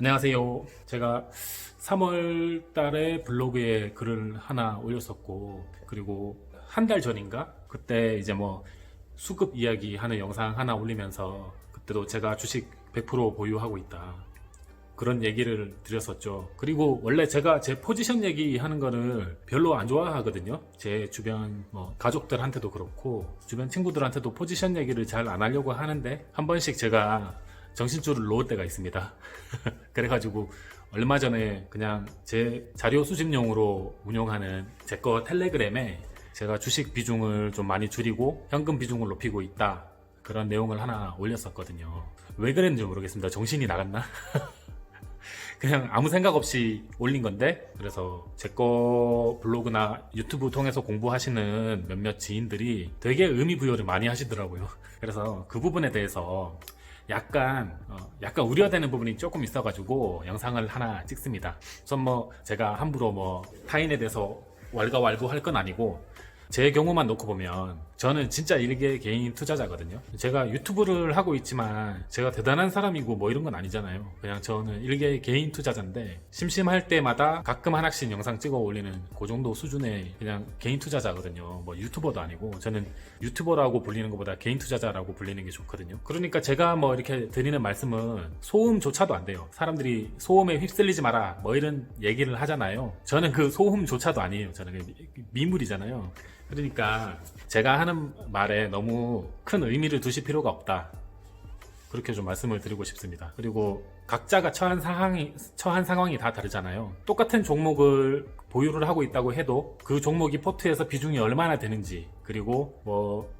안녕하세요. 제가 3월 달에 블로그에 글을 하나 올렸었고, 그리고 한 달 전인가? 그때 이제 뭐 수급 이야기 하는 영상 하나 올리면서, 그때도 제가 주식 100% 보유하고 있다. 그런 얘기를 드렸었죠. 그리고 원래 제가 제 포지션 얘기하는 거를 별로 안 좋아하거든요. 제 주변 뭐 가족들한테도 그렇고 주변 친구들한테도 포지션 얘기를 잘 안 하려고 하는데 한 번씩 제가 정신줄을 놓을 때가 있습니다. 그래가지고 얼마 전에 그냥 제 자료 수집용으로 운영하는 제 거 텔레그램에 제가 주식 비중을 좀 많이 줄이고 현금 비중을 높이고 있다. 그런 내용을 하나 올렸었거든요. 왜 그랬는지 모르겠습니다. 정신이 나갔나? 그냥 아무 생각 없이 올린 건데 그래서 제 거 블로그나 유튜브 통해서 공부하시는 몇몇 지인들이 되게 의미 부여를 많이 하시더라고요. 그래서 그 부분에 대해서 약간 어, 약간 우려되는 부분이 조금 있어가지고 영상을 하나 찍습니다. 우선 뭐 제가 함부로 뭐 타인에 대해서 왈가왈부할 건 아니고 제 경우만 놓고 보면 저는 진짜 일개 개인 투자자거든요. 제가 유튜브를 하고 있지만 제가 대단한 사람이고 뭐 이런 건 아니잖아요. 그냥 저는 일개 개인 투자자인데 심심할 때마다 가끔 하나씩 영상 찍어 올리는 그 정도 수준의 그냥 개인 투자자거든요. 뭐 유튜버도 아니고 저는 유튜버라고 불리는 것보다 개인 투자자라고 불리는 게 좋거든요. 그러니까 제가 뭐 이렇게 드리는 말씀은 소음조차도 안 돼요. 사람들이 소음에 휩쓸리지 마라 뭐 이런 얘기를 하잖아요. 저는 그 소음조차도 아니에요. 저는 그냥 미물이잖아요. 그러니까 제가 하는 말에 너무 큰 의미를 두실 필요가 없다. 그렇게 좀 말씀을 드리고 싶습니다. 그리고 각자가 처한 상황이 처한 상황이 다 다르잖아요. 똑같은 종목을 보유를 하고 있다고 해도 그 종목이 포트에서 비중이 얼마나 되는지 그리고 뭐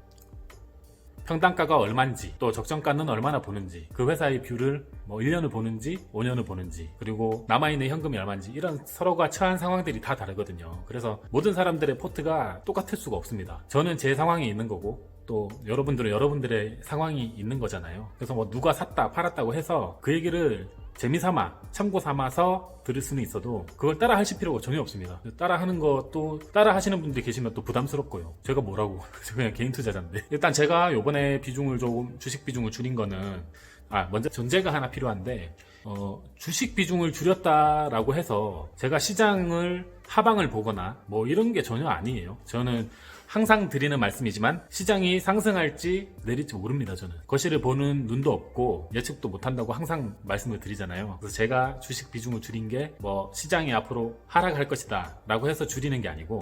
평단가가 얼마인지 또 적정가는 얼마나 보는지 그 회사의 뷰를 뭐 1년을 보는지 5년을 보는지 그리고 남아있는 현금이 얼마인지 이런 서로가 처한 상황들이 다 다르거든요. 그래서 모든 사람들의 포트가 똑같을 수가 없습니다. 저는 제 상황이 있는 거고 또 여러분들은 여러분들의 상황이 있는 거잖아요 그래서 뭐 누가 샀다 팔았다고 해서 그 얘기를 재미삼아 참고 삼아서 들을 수는 있어도 그걸 따라 하실 필요가 전혀 없습니다. 따라 하는 것도 따라 하시는 분들이 계시면 또 부담스럽고요. 제가 뭐라고 저 그냥 개인 투자자인데 일단 제가 요번에 비중을 조금 주식 비중을 줄인 거는 아 먼저 전제가 하나 필요한데 어, 주식 비중을 줄였다라고 해서 제가 시장을 하방을 보거나 뭐 이런 게 전혀 아니에요. 저는 항상 드리는 말씀이지만 시장이 상승할지 내릴지 모릅니다. 저는 거시를 보는 눈도 없고 예측도 못한다고 항상 말씀을 드리잖아요. 그래서 제가 주식 비중을 줄인 게 뭐 시장이 앞으로 하락할 것이다 라고 해서 줄이는 게 아니고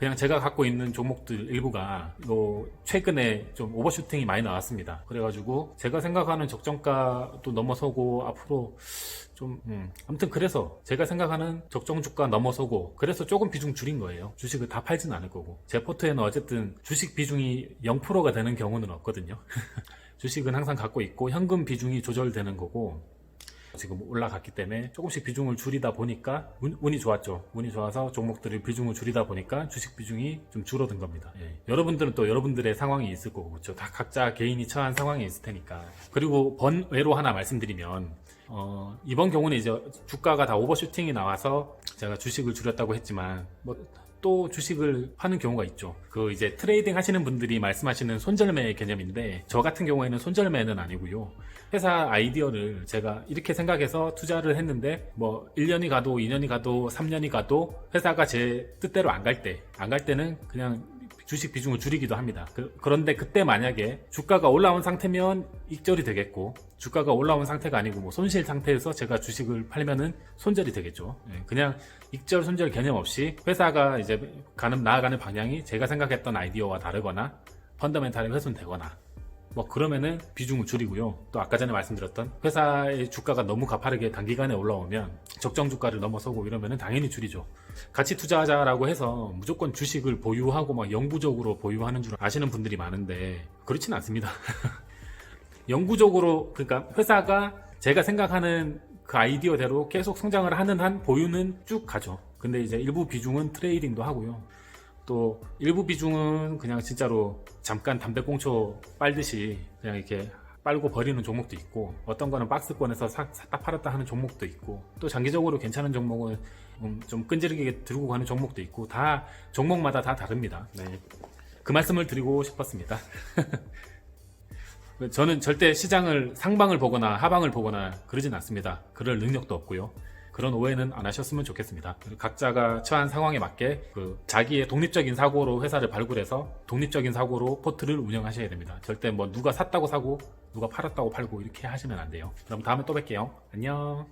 그냥 제가 갖고 있는 종목들 일부가 뭐 최근에 좀 오버슈팅이 많이 나왔습니다. 그래가지고 제가 생각하는 적정가도 넘어서고 앞으로 좀 음, 아무튼 그래서 제가 생각하는 적정 주가 넘어서고 그래서 조금 비중 줄인 거예요. 주식을 다 팔지는 않을 거고 제 포트에는 어쨌든 주식 비중이 0%가 되는 경우는 없거든요. 주식은 항상 갖고 있고 현금 비중이 조절되는 거고 지금 올라갔기 때문에 조금씩 비중을 줄이다 보니까 운, 운이 좋았죠. 운이 좋아서 종목들을 비중을 줄이다 보니까 주식 비중이 좀 줄어든 겁니다. 예. 여러분들은 또 여러분들의 상황이 있을 거고 그렇죠. 다 각자 개인이 처한 상황이 있을 테니까. 그리고 번외로 하나 말씀드리면 어, 이번 경우는 이제 주가가 다 오버슈팅이 나와서 제가 주식을 줄였다고 했지만 뭐 또 주식을 파는 경우가 있죠. 그 이제 트레이딩 하시는 분들이 말씀하시는 손절매 개념인데 저 같은 경우에는 손절매는 아니고요. 회사 아이디어를 제가 이렇게 생각해서 투자를 했는데 뭐 1년이 가도 2년이 가도 3년이 가도 회사가 제 뜻대로 안 갈 때, 안 갈 때는 그냥 주식 비중을 줄이기도 합니다. 그, 런데 그때 만약에 주가가 올라온 상태면 익절이 되겠고 주가가 올라온 상태가 아니고 뭐 손실 상태에서 제가 주식을 팔면은 손절이 되겠죠. 예, 그냥 익절 손절 개념 없이 회사가 이제 가는 나아가는 방향이 제가 생각했던 아이디어와 다르거나 펀더멘탈이 훼손되거나 뭐 그러면은 비중을 줄이고요. 또 아까 전에 말씀드렸던 회사의 주가가 너무 가파르게 단기간에 올라오면 적정 주가를 넘어서고 이러면은 당연히 줄이죠. 같이 투자하자라고 해서 무조건 주식을 보유하고 막 영구적으로 보유하는 줄 아시는 분들이 많은데 그렇지는 않습니다. 영구적으로 그러니까 회사가 제가 생각하는 그 아이디어대로 계속 성장을 하는 한 보유는 쭉 가죠. 근데 이제 일부 비중은 트레이딩도 하고요. 또 일부 비중은 그냥 진짜로 잠깐 담배꽁초 빨듯이 그냥 이렇게 빨고 버리는 종목도 있고 어떤 거는 박스권에서 사, 샀다 팔았다 하는 종목도 있고 또 장기적으로 괜찮은 종목은 음, 좀 끈질기게 들고 가는 종목도 있고 다 종목마다 다 다릅니다. 네. 그 말씀을 드리고 싶었습니다. 저는 절대 시장을 상방을 보거나 하방을 보거나 그러진 않습니다. 그럴 능력도 없고요. 그런 오해는 안 하셨으면 좋겠습니다. 각자가 처한 상황에 맞게 그 자기의 독립적인 사고로 회사를 발굴해서 독립적인 사고로 포트를 운영하셔야 됩니다. 절대 뭐 누가 샀다고 사고 누가 팔았다고 팔고 이렇게 하시면 안 돼요. 그럼 다음에 또 뵐게요. 안녕.